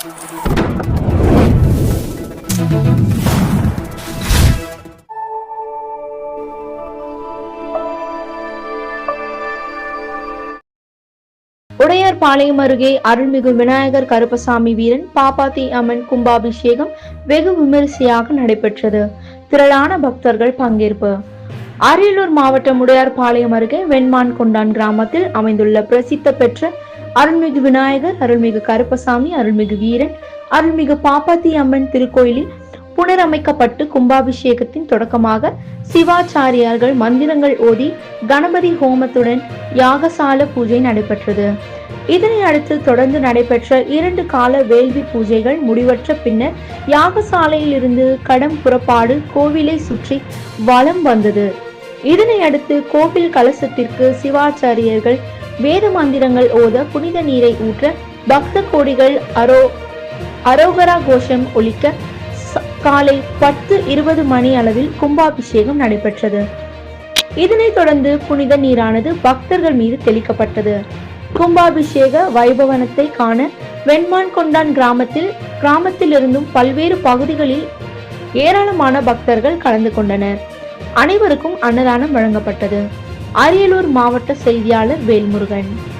உடையார்பாளையம் அருகே அருள்மிகு விநாயகர் கருப்பசாமி வீரன் பாப்பாத்தி அம்மன் கும்பாபிஷேகம் வெகு விமரிசையாக நடைபெற்றது. திரளான பக்தர்கள் பங்கேற்பு. அரியலூர் மாவட்டம் உடையார்பாளையம் அருகே வெண்மான் கொண்டான் கிராமத்தில் அமைந்துள்ள பிரசித்த பெற்ற அருள்மிகு விநாயகர் அருள்மிகு கருப்பசாமி அருள்மிகு வீரன் அருள்மிகு பாப்பாத்தி அம்மன் திருக்கோயிலில் புனரமைக்கப்பட்டு கும்பாபிஷேகத்தின் தொடக்கமாக சிவாச்சாரியார்கள் மந்திரங்கள் ஓதி கணபதி ஹோமத்துடன் யாகசால பூஜை நடைபெற்றது. இதனை அடுத்து தொடர்ந்து நடைபெற்ற இரண்டு கால வேள்வி பூஜைகள் முடிவற்ற பின்னர் யாகசாலையில் இருந்து கடம் புறப்பாடு கோவிலை சுற்றி வலம் வந்தது. இதனை அடுத்து கோவில் கலசத்திற்கு சிவாச்சாரியர்கள் வேத மந்திரங்கள் ஓத புனித நீரை ஊற்ற பக்த கோடிகள் அரோ அரோகரா கோஷம் ஒழிக்க ச- காலை பத்து இருபது மணி அளவில் கும்பாபிஷேகம் நடைபெற்றது. இதனைத் தொடர்ந்து புனித நீரானது பக்தர்கள் மீது தெளிக்கப்பட்டது. கும்பாபிஷேக வைபவனத்தை காண வெண்மான் கொண்டான் கிராமத்தில் கிராமத்திலிருந்தும் பல்வேறு பகுதிகளில் ஏராளமான பக்தர்கள் கலந்து கொண்டனர். அனைவருக்கும் அன்னதானம் வழங்கப்பட்டது. அரியலூர் மாவட்ட செய்தியாளர் வேல்முருகன்.